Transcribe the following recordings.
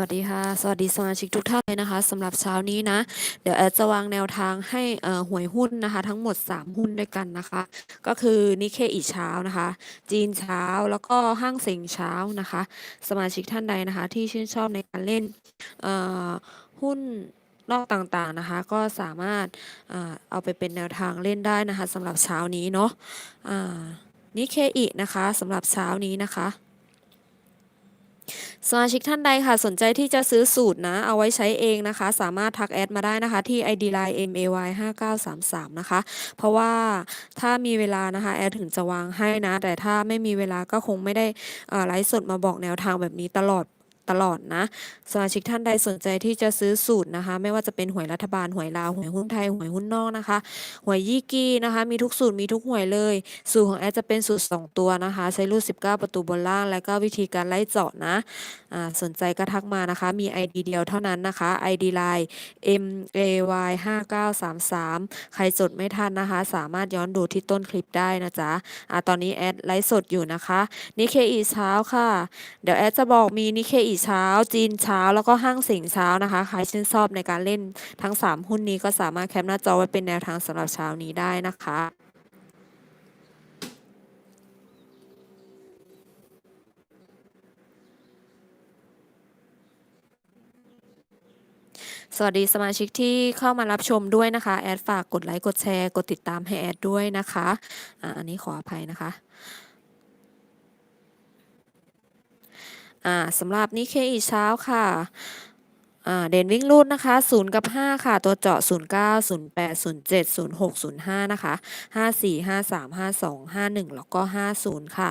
วัสดีค่ะ สวัสดีสมาชิกทุกท่านเลยนะคะสำหรับเช้านี้นะ เดี๋ยวแอดจะวางแนวทางให้หวยหุ้นนะคะ ทั้งหมด 3 หุ้นด้วยกันนะคะ ก็คือนิเคอีเช้านะคะ จีนเช้าแล้วก็ห้างเซ็งเช้านะคะ สมาชิกท่านใดนะคะ ที่ชื่นชอบในการเล่นหุ้นนอกต่างๆนะคะ ก็สามารถเอาไปเป็นแนวทางเล่นได้นะคะสำหรับเช้านี้เนาะนิเคอีนะคะสำหรับเช้านี้นะคะ สมาชิกท่านใดค่ะสนใจที่จะซื้อสูตรนะ เอาไว้ใช้เองนะคะ สามารถทักแอดมาได้นะคะ ที่ ID line MAY 5933นะคะ เพราะว่าถ้ามีเวลานะคะ แอดถึงจะวางให้นะ แต่ถ้าไม่มีเวลาก็คงไม่ได้ไลฟ์สดมาบอกแนวทางแบบนี้ตลอด ตลอดนะสมาชิกท่านใดสนใจที่จะซื้อสูตรนะคะ ไม่ว่าจะเป็นหวยรัฐบาลหวยลาวหวยหุ้นไทยหวยหุ้นนอกนะคะหวยยี่กี้นะคะ มีทุกสูตรมีทุกหวยเลย สูตรของแอดจะเป็นสูตร 2 ตัวนะคะ ใช้รูด19 ประตูบนล่าง และก็วิธีการไล่เจาะนะอ่าสนใจก็ทักมานะคะ มี ID เดียวเท่านั้นนะคะ ID line M A Y 5933 ใครจดไม่ทันนะคะ สามารถย้อนดูที่ต้นคลิปได้นะจ๊ะอ่าตอนนี้แอดไลฟ์สดอยู่นะคะนิเคอีเช้าค่ะ เดี๋ยวแอดจะบอกมีนิเคอีเช้า จีนเช้า แล้วก็ห้างเสิงเช้านะคะ ใครชื่นชอบในการเล่นทั้ง 3 หุ้นนี้ก็สามารถแคปหน้าจอไว้เป็นแนวทางสำหรับเช้านี้ได้นะคะสวัสดีสมาชิกที่เข้ามารับชมด้วยนะคะ แอดฝากกดไลค์ กดแชร์ กดติดตามให้แอดด้วยนะคะ อ่าอันนี้ขออภัยนะคะ อ่าสำหรับนิเคอีเช้าค่ะเด่นวิ่งรูดนะคะ0กับ 5 ค่ะ ตัวเจาะ 09 08 07 06 05 นะคะ 54 53 52 51 แล้วก็ 50 ค่ะ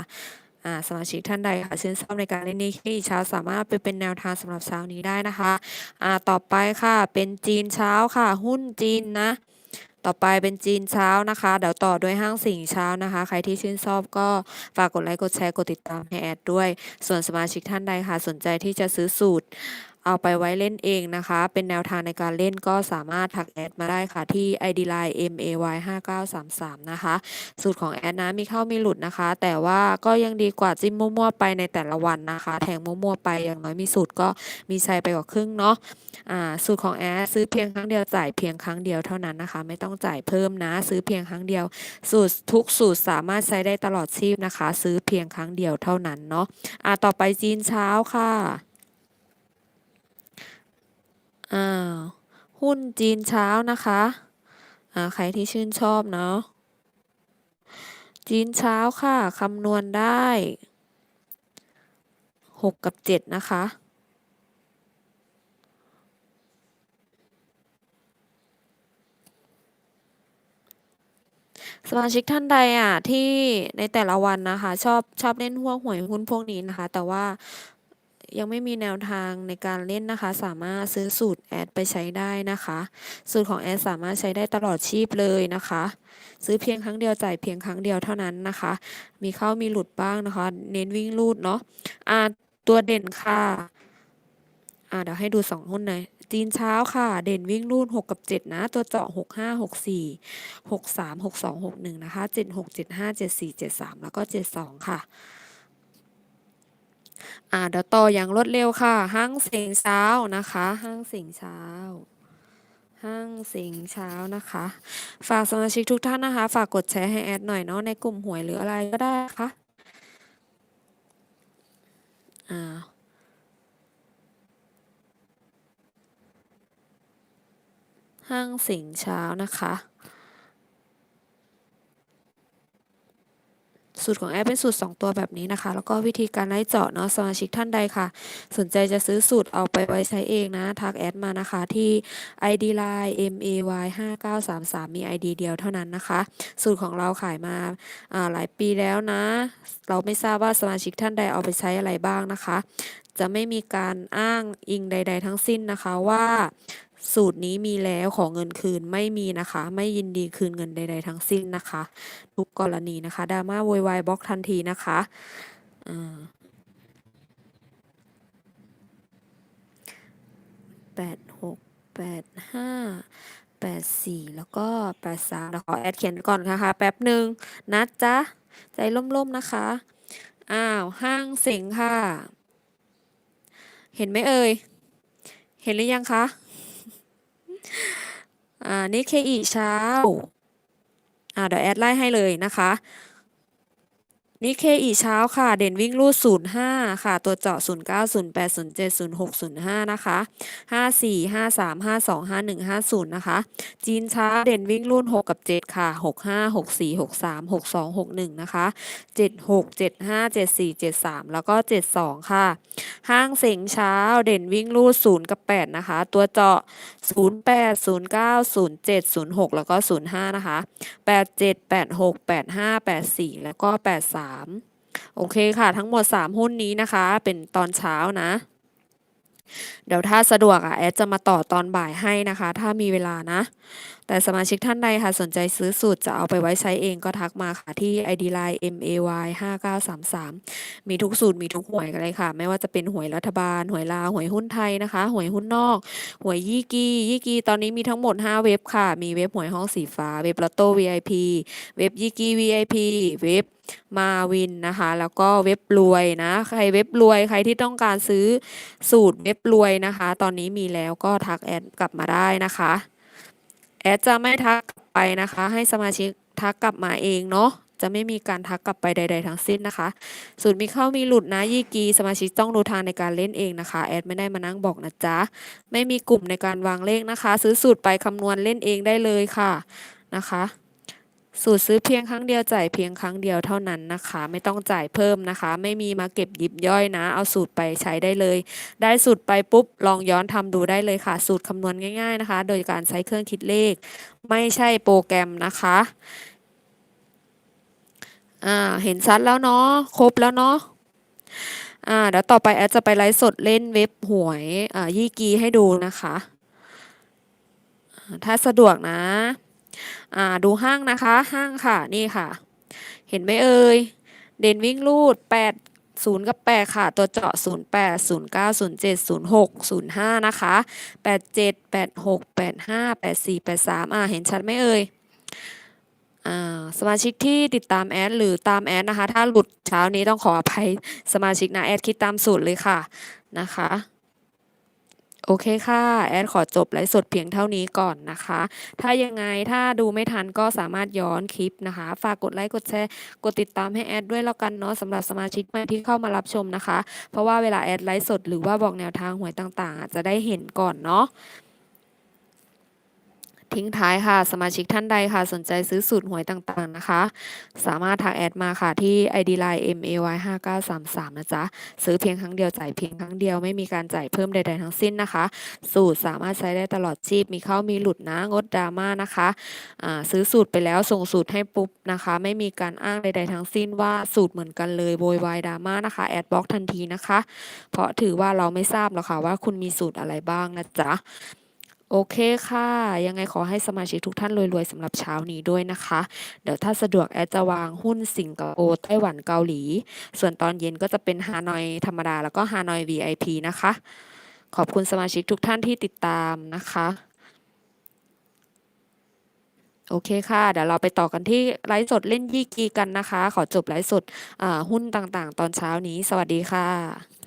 อ่าสมาชิกท่านใดค่ะชื่นชอบในการเล่นนิเคอีเช้าสามารถไปเป็นแนวทางสำหรับเช้านี้ได้นะคะต่อไปค่ะเป็นจีนเช้าค่ะ หุ้นจีนนะ ต่อไปเป็นจีนเช้านะคะ เดี๋ยวต่อด้วยห้างสิงเช้านะคะ ใครที่ชื่นชอบก็ฝากกดไลค์กดแชร์กดติดตามให้แอดด้วย ส่วนสมาชิกท่านใดค่ะสนใจที่จะซื้อสูตร เอาไปไว้เล่นเองนะคะ เป็นแนวทางในการเล่นก็สามารถทักแอดมาได้ค่ะที่ ID line MAY 5933นะคะ สูตรของแอดนะมีเข้ามีหลุดนะคะ แต่ว่าก็ยังดีกว่าจิ้มมั่วๆไปในแต่ละวันนะคะ แทงมั่วๆไปอย่างน้อยมีสูตรก็มีชัยไปกว่าครึ่งเนาะอ่าสูตรของแอดซื้อเพียงครั้งเดียวจ่ายเพียงครั้งเดียวเท่านั้นนะคะ ไม่ต้องจ่ายเพิ่มนะ ซื้อเพียงครั้งเดียว สูตรทุกสูตรสามารถใช้ได้ตลอดชีพนะคะ ซื้อเพียงครั้งเดียวเท่านั้นเนาะอ่าต่อไปจีนเช้าค่ะ อ่าหุ้นจีนเช้านะคะ อ่า ใครที่ชื่นชอบเนาะ จีนเช้าค่ะ คำนวณได้6กับ7นะคะสมาชิกท่านใดอะที่ในแต่ละวันนะคะ ชอบชอบเล่นหัวหวยหุ้นพวกนี้นะคะ แต่ว่า ยังไม่มีแนวทางในการเล่นนะคะ สามารถซื้อสูตรแอดไปใช้ได้นะคะ สูตรของแอดสามารถใช้ได้ตลอดชีพเลยนะคะ ซื้อเพียงครั้งเดียวจ่ายเพียงครั้งเดียวเท่านั้นนะคะ มีเข้ามีหลุดบ้างนะคะ เน้นวิ่งรูดเนาะอ่าตัวเด่นค่ะอ่าเดี๋ยวให้ดูสองหุ้นหน่อยจีนเช้าค่ะ เด่นวิ่งรูด6กับ 7 นะ ตัวเจาะ 6 5 6 4 6 3 6 2 6 1 นะคะ 7 6 7 5 7 4 7 3 แล้วก็ 7 2 ค่ะ อ่าเดี๋ยวต่ออย่างรวดเร็วค่ะ ห้างเสียงเช้านะคะ ห้างเสียงเช้าห้างเสียงเช้านะคะ ฝากสมาชิกทุกท่านนะคะ ฝากกดแชร์ให้แอดหน่อยเนาะในกลุ่มหวยหรืออะไรก็ได้ค่ะอ่าห้างสิงเช้านะคะ สูตรของแอปเป็นสูตร 2 ตัวแบบนี้นะคะ แล้วก็วิธีการไล่เจาะเนาะสมาชิกท่านใดค่ะ สนใจจะซื้อสูตรเอาไปไว้ใช้เองนะทักแอดมานะคะ ที่ ID line MAY 5933มี ID เดียวเท่านั้นนะคะ สูตรของเราขายมาาหลายปีแล้วนะ เราไม่ทราบว่าสมาชิกท่านใดเอาไปใช้อะไรบ้างนะคะ จะไม่มีการอ้างอิงใด ๆ ทั้งสิ้นนะคะว่า สูตรนี้มีแล้วขอเงินคืนไม่มีนะคะ ไม่ยินดีคืนเงินใด ๆ ทั้งสิ้นนะคะ ทุกกรณีนะคะดราม่าโวยวายบล็อกทันทีนะคะแปดหกแปดห้าแปดสี่แล้วก็แปดสามเดี๋ยวขอแอดเขียนก่อนนะคะแป๊บหนึ่งนะจ๊ะ ใจล่มๆนะคะ อ้าว ห้างเสงค่ะ เห็นไหมเอ่ย เห็นหรือยังคะ อ่านี่เคอีเช้าอ่าเดี๋ยวแอดไล่ให้เลยนะคะ นี่เคอีเช้าค่ะ เด่นวิ่งรูด 05 ค่ะ ตัวเจาะ 09 08 07 06 05 นะคะ 54 53 52 51 50 นะคะ จีนช้าเด่นวิ่งรูด 6 กับ 7 ค่ะ 65 64 63 62 61 นะคะ 76 75 74 73 แล้วก็ 72 ค่ะ ห้างเสงเช้าเด่นวิ่งรูด 0 กับ 8 นะคะ ตัวเจาะ 08 09 07 06 แล้วก็ 05 นะคะ 87 86 85 84 แล้วก็ 83โอเคค่ะ ทั้งหมด 3 หุ้นนี้นะคะ เป็นตอนเช้านะ เดี๋ยวถ้าสะดวกอะแอดจะมาต่อตอนบ่ายให้นะคะ ถ้ามีเวลานะแต่สมาชิกท่านใดค่ะสนใจซื้อสูตรจะเอาไปไว้ใช้เองก็ทักมาค่ะที่ ID Line MAY 5933 มีทุกสูตรมีทุกหวยกันเลยค่ะ ไม่ว่าจะเป็นหวยรัฐบาล หวยลาวหวยหุ้นไทยนะคะ หวยหุ้นนอก หวยยี่กียี่กีตอนนี้มีทั้งหมด 5 เว็บค่ะ มีเว็บหวยห้องสีฟ้า เว็บลอตโต้ VIP เว็บยี่กี VIP เว็บมาวินนะคะ แล้วก็เว็บรวยนะ ใครเว็บรวยใครที่ต้องการซื้อสูตรเว็บรวยนะคะ ตอนนี้มีแล้วก็ทักแอดกลับมาได้นะคะ แอดจะไม่ทักกลับไปนะคะ ให้สมาชิกทักกลับมาเองเนาะจะไม่มีการทักกลับไปใด ๆ ทั้งสิ้นนะคะสูตรมีเข้ามีหลุดนะยี่กี สมาชิกต้องดูทางในการเล่นเองนะคะ แอดไม่ได้มานั่งบอกนะจ๊ะ ไม่มีกลุ่มในการวางเลขนะคะ ซื้อสูตรไปคำนวณเล่นเองได้เลยค่ะนะคะ สูตรซื้อเพียงครั้งเดียวจ่ายเพียงครั้งเดียวเท่านั้นนะคะ ไม่ต้องจ่ายเพิ่มนะคะ ไม่มีมาเก็บยิบย่อยนะ เอาสูตรไปใช้ได้เลย ได้สูตรไปปุ๊บลองย้อนทำดูได้เลยค่ะ สูตรคำนวณง่าย ๆนะคะ โดยการใช้เครื่องคิดเลข ไม่ใช่โปรแกรมนะคะอ่าเห็นชัดแล้วเนาะครบแล้วเนาะอ่าเดี๋ยวต่อไปแอดจะไปไลฟ์สดเล่นเว็บหวยอ่ายี่กีให้ดูนะคะ ถ้าสะดวกนะ อ่าดูห้างนะคะ ห้างค่ะนี่ค่ะ เห็นไหมเอ่ยเด่นวิ่งรูด8 0กับ8ค่ะ ตัวเจาะ08 09 07 06 05นะคะ87 86 85 84 83อ่าเห็นชัดไหมเอ่ยอ่าสมาชิกที่ติดตามแอดหรือตามแอดนะคะ ถ้าหลุดเช้านี้ต้องขออภัยสมาชิกนะแอดคิดตามสูตรเลยค่ะนะคะ โอเคค่ะ แอดขอจบไลฟ์สดเพียงเท่านี้ก่อนนะคะ ถ้ายังไงถ้าดูไม่ทันก็สามารถย้อนคลิปนะคะ ฝากกดไลค์กดแชร์กดติดตามให้แอดด้วยแล้วกันเนาะสำหรับสมาชิกใหม่ที่เข้ามารับชมนะคะ เพราะว่าเวลาแอดไลฟ์สดหรือว่าบอกแนวทางหวยต่างๆ จะได้เห็นก่อนเนาะ ทิ้งท้ายค่ะ สมาชิกท่านใดค่ะ สนใจซื้อสูตรหวยต่างๆนะคะ สามารถทักแอดมาค่ะที่ ID Line MAY 5933นะจ๊ะ ซื้อเพียงครั้งเดียวจ่ายเพียงครั้งเดียวไม่มีการจ่ายเพิ่มใดๆทั้งสิ้นนะคะ สูตรสามารถใช้ได้ตลอดชีพมีเข้ามีหลุดนะงดดราม่านะคะซื้อสูตรไปแล้วส่งสูตรให้ปุ๊บนะคะ ไม่มีการอ้างใด ๆ ทั้งสิ้นว่าสูตรเหมือนกันเลยโวยวายดราม่านะคะแอดบล็อกทันทีนะคะ เพราะถือว่าเราไม่ทราบหรอกค่ะว่าคุณมีสูตรอะไรบ้างนะจ๊ะ โอเคค่ะ ยังไงขอให้สมาชิกทุกท่านรวยๆสำหรับเช้านี้ด้วยนะคะ เดี๋ยวถ้าสะดวกแอดจะวางหุ้นสิงคโปร์ไต้หวันเกาหลี ส่วนตอนเย็นก็จะเป็นฮานอยธรรมดา แล้วก็ฮานอย VIP นะคะ ขอบคุณสมาชิกทุกท่านที่ติดตามนะคะ โอเคค่ะ เดี๋ยวเราไปต่อกันที่ไลฟ์สดเล่นยี่กีกันนะคะ ขอจบไลฟ์สดหุ้นต่างๆ ตอนเช้านี้ สวัสดีค่ะ